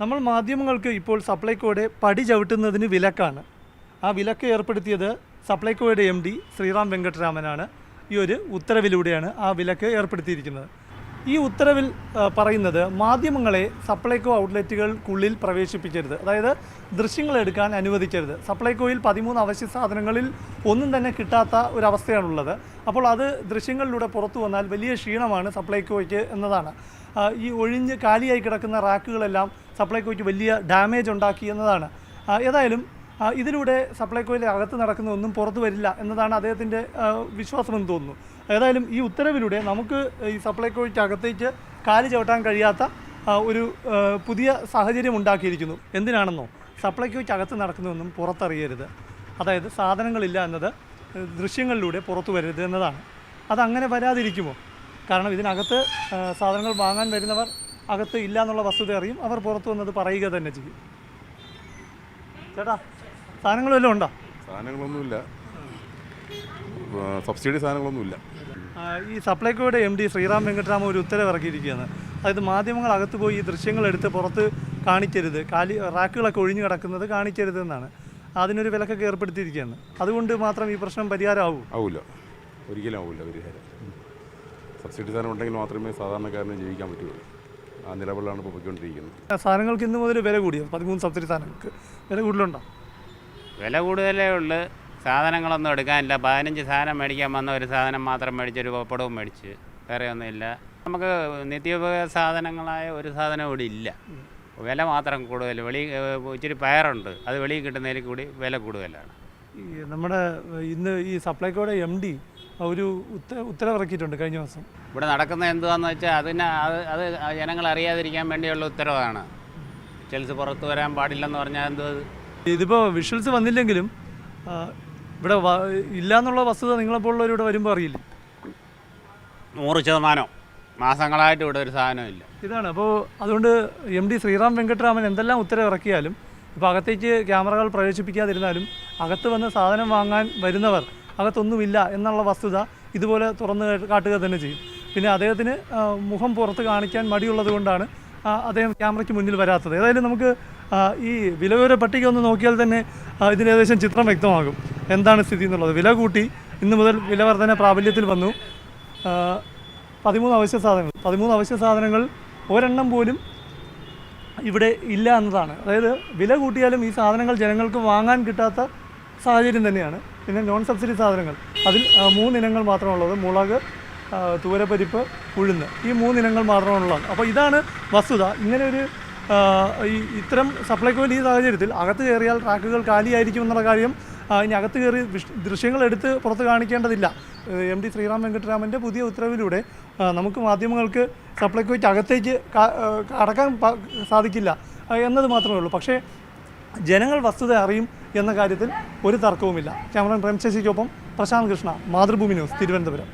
നമ്മൾ മാധ്യമങ്ങൾക്ക് ഇപ്പോൾ സപ്ലൈകോയുടെ പടി ചവിട്ടുന്നതിന് വിലക്കാണ്. ആ വിലക്ക് ഏർപ്പെടുത്തിയത് സപ്ലൈകോയുടെ എം ഡി ശ്രീറാം വെങ്കട്ടരാമനാണ്. ഈ ഒരു ഉത്തരവിലൂടെയാണ് ആ വിലക്ക് ഏർപ്പെടുത്തിയിരിക്കുന്നത്. ഈ ഉത്തരവിൽ പറയുന്നത് മാധ്യമങ്ങളെ സപ്ലൈകോ ഔട്ട്ലെറ്റുകൾക്കുള്ളിൽ പ്രവേശിപ്പിക്കരുത്. അതായത് ദൃശ്യങ്ങൾ എടുക്കാൻ അനുവദിക്കരുത്. സപ്ലൈകോയിൽ പതിമൂന്ന് അവശ്യ സാധനങ്ങളിൽ ഒന്നും തന്നെ കിട്ടാത്ത ഒരവസ്ഥയാണുള്ളത്. അപ്പോൾ അത് ദൃശ്യങ്ങളിലൂടെ പുറത്തു വന്നാൽ വലിയ ക്ഷീണമാണ് സപ്ലൈകോയ്ക്ക് എന്നതാണ്. ഈ ഒഴിഞ്ഞ് കാലിയായി കിടക്കുന്ന റാക്കുകളെല്ലാം സപ്ലൈകോയ്ക്ക് വലിയ ഡാമേജ് ഉണ്ടാക്കി എന്നതാണ്. ഏതായാലും ഇതിലൂടെ സപ്ലൈകോയിലെ അകത്ത് നടക്കുന്ന ഒന്നും പുറത്തു വരില്ല എന്നതാണ് അദ്ദേഹത്തിന്റെ വിശ്വാസമെന്ന് തോന്നുന്നു. ഏതായാലും ഈ ഉത്തരവിലൂടെ നമുക്ക് ഈ സപ്ലൈകോയ്ക്ക് അകത്തേക്ക് കാൽ ചവിട്ടാൻ കഴിയാത്ത ഒരു പുതിയ സാഹചര്യം ഉണ്ടാക്കിയിരിക്കുന്നു. എന്തിനാണെന്നോ? സപ്ലൈകോയ്ക്ക് അകത്ത് നടക്കുന്നതൊന്നും പുറത്തറിയരുത്. അതായത് സാധനങ്ങളില്ല എന്നത് ദൃശ്യങ്ങളിലൂടെ പുറത്തു വരരുത് എന്നതാണ്. അതങ്ങനെ വരാതിരിക്കുമോ? കാരണം ഇതിനകത്ത് സാധനങ്ങൾ വാങ്ങാൻ വരുന്നവർ അകത്ത് ഇല്ല എന്നുള്ള വസ്തുത അറിയും. അവർ പുറത്തു വന്നത് പറയുക തന്നെ ചെയ്യും. ചേട്ടാ സാധനങ്ങൾ വല്ലതും ഉണ്ടോ? സാധനങ്ങളൊന്നുമില്ല. സബ്സിഡി സാധനങ്ങളൊന്നുമില്ല. ഈ സപ്ലൈകോയുടെ എം ഡി ശ്രീറാം വെങ്കട്ടരാമ ഒരു ഉത്തരവ് ഇറക്കിയിരിക്കുകയാണ്. അതായത് മാധ്യമങ്ങൾ അകത്ത് പോയി ഈ ദൃശ്യങ്ങൾ എടുത്ത് പുറത്ത് കാണിക്കരുത്. കാലി റാക്കുകളൊക്കെ ഒഴിഞ്ഞു കിടക്കുന്നത് കാണിക്കരുത് എന്നാണ്. അതിനൊരു വിലക്കൊക്കെ ഏർപ്പെടുത്തിയിരിക്കുകയാണ്. അതുകൊണ്ട് മാത്രം ഈ പ്രശ്നം പരിഹാരമാവും? ആവില്ല ഒരിക്കലും ആവില്ല പരിഹാരം. സബ്സിഡി സാധനം ഉണ്ടെങ്കിൽ മാത്രമേ സാധാരണക്കാരന് ജീവിക്കാൻ പറ്റുള്ളൂ. ആ നിലവിലാണ് ഇപ്പോൾ പോയിക്കൊണ്ടിരിക്കുന്നത്. സാധനങ്ങൾക്ക് ഇന്ന് മുതൽ വില കൂടിയോ? പതിമൂന്ന് സബ്സിഡി സാധനങ്ങൾക്ക്. വില കൂടുതലുണ്ടോ? വില കൂടുതലേ ഉള്ളു. സാധനങ്ങളൊന്നും എടുക്കാനില്ല. പതിനഞ്ച് സാധനം മേടിക്കാൻ വന്ന ഒരു സാധനം മാത്രം മേടിച്ച് ഒരു പപ്പടവും മേടിച്ച് വേറെ ഒന്നുമില്ല. നമുക്ക് നിത്യോപയോഗ സാധനങ്ങളായ ഒരു സാധനം ഇവിടെ ഇല്ല. വില മാത്രം കൂടുതൽ. വെളി ഇച്ചിരി പയറുണ്ട്. അത് വെളിയിൽ കിട്ടുന്നതിൽ കൂടി വില കൂടുതലാണ്. നമ്മുടെ ഇന്ന് ഈ സപ്ലൈകോയുടെ എം ഡി ഒരു ഉത്തര ഉത്തരവിറക്കിയിട്ടുണ്ട് കഴിഞ്ഞ ദിവസം. ഇവിടെ നടക്കുന്ന എന്തുവാന്ന് വെച്ചാൽ അതിന് അത് അത് ജനങ്ങൾ അറിയാതിരിക്കാൻ വേണ്ടിയുള്ള ഉത്തരവാണ്. ചെൽസ് പുറത്ത് വരാൻ പാടില്ലെന്ന് പറഞ്ഞാൽ എന്തോ ഇതിപ്പോൾ വിഷ്വൽസ് വന്നില്ലെങ്കിലും ഇവിടെ ഇല്ല എന്നുള്ള വസ്തുത നിങ്ങളെപ്പോലുള്ളവർ ഇവിടെ വരുമ്പോൾ അറിയില്ല? നൂറ് ശതമാനം. മാസങ്ങളായിട്ട് ഇവിടെ ഒരു സാധനമില്ല ഇതാണ്. അപ്പോൾ അതുകൊണ്ട് എം ഡി ശ്രീറാം വെങ്കട്ടരാമൻ എന്തെല്ലാം ഉത്തരവ് ഇറക്കിയാലും ഇപ്പോൾ അകത്തേക്ക് ക്യാമറകൾ പ്രവേശിപ്പിക്കാതിരുന്നാലും അകത്ത് വന്ന് സാധനം വാങ്ങാൻ വരുന്നവർ അകത്തൊന്നുമില്ല എന്നുള്ള വസ്തുത ഇതുപോലെ തുറന്ന് കാട്ടുക തന്നെ ചെയ്യും. പിന്നെ അദ്ദേഹത്തിന് മുഖം പുറത്ത് കാണിക്കാൻ മടിയുള്ളത് കൊണ്ടാണ് അദ്ദേഹം ക്യാമറയ്ക്ക് മുന്നിൽ വരാത്തത്. ഏതായാലും നമുക്ക് ഈ വിലവിവര പട്ടിക ഒന്ന് നോക്കിയാൽ തന്നെ ഇതിന് ഏകദേശം ചിത്രം വ്യക്തമാകും. എന്താണ് സ്ഥിതി എന്നുള്ളത്. വില കൂട്ടി ഇന്ന് മുതൽ വില വർധന പ്രാബല്യത്തിൽ വന്നു. പതിമൂന്ന് അവശ്യ സാധനങ്ങൾ. പതിമൂന്ന് അവശ്യ സാധനങ്ങൾ ഒരെണ്ണം പോലും ഇവിടെ ഇല്ല എന്നതാണ്. അതായത് വില കൂട്ടിയാലും ഈ സാധനങ്ങൾ ജനങ്ങൾക്ക് വാങ്ങാൻ കിട്ടാത്ത സാഹചര്യം തന്നെയാണ്. പിന്നെ നോൺ സബ്സിഡി സാധനങ്ങൾ. അതിൽ മൂന്നിനങ്ങൾ മാത്രമുള്ളത്. മുളക് തൂരപ്പരിപ്പ് ഉഴുന്ന്. ഈ മൂന്നിനങ്ങൾ മാത്രമാണുള്ളത് അപ്പോൾ ഇതാണ് വസ്തുത. ഇങ്ങനെ ഒരു ഈ ഇത്തരം സപ്ലൈകോയിൽ ഈ സാഹചര്യത്തിൽ അകത്ത് കയറിയാൽ ട്രാക്കുകൾ കാലിയായിരിക്കും എന്നുള്ള കാര്യം ഇനി അകത്ത് കയറി ദൃശ്യങ്ങൾ എടുത്ത് പുറത്ത് കാണിക്കേണ്ടതില്ല. എം ഡി ശ്രീറാം വെങ്കട്ടരാമന്റെ പുതിയ ഉത്തരവിലൂടെ നമുക്ക് മാധ്യമങ്ങൾക്ക് സപ്ലൈകോയ്ക്ക് അകത്തേക്ക് കടക്കാൻ സാധിക്കില്ല എന്നത് മാത്രമേ ഉള്ളൂ. പക്ഷേ ജനങ്ങൾ വസ്തുത അറിയും എന്ന കാര്യത്തിൽ ഒരു തർക്കവുമില്ല. ക്യാമറൻ പ്രേംശശിക്കൊപ്പം പ്രശാന്ത് കൃഷ്ണ മാതൃഭൂമി ന്യൂസ് തിരുവനന്തപുരം.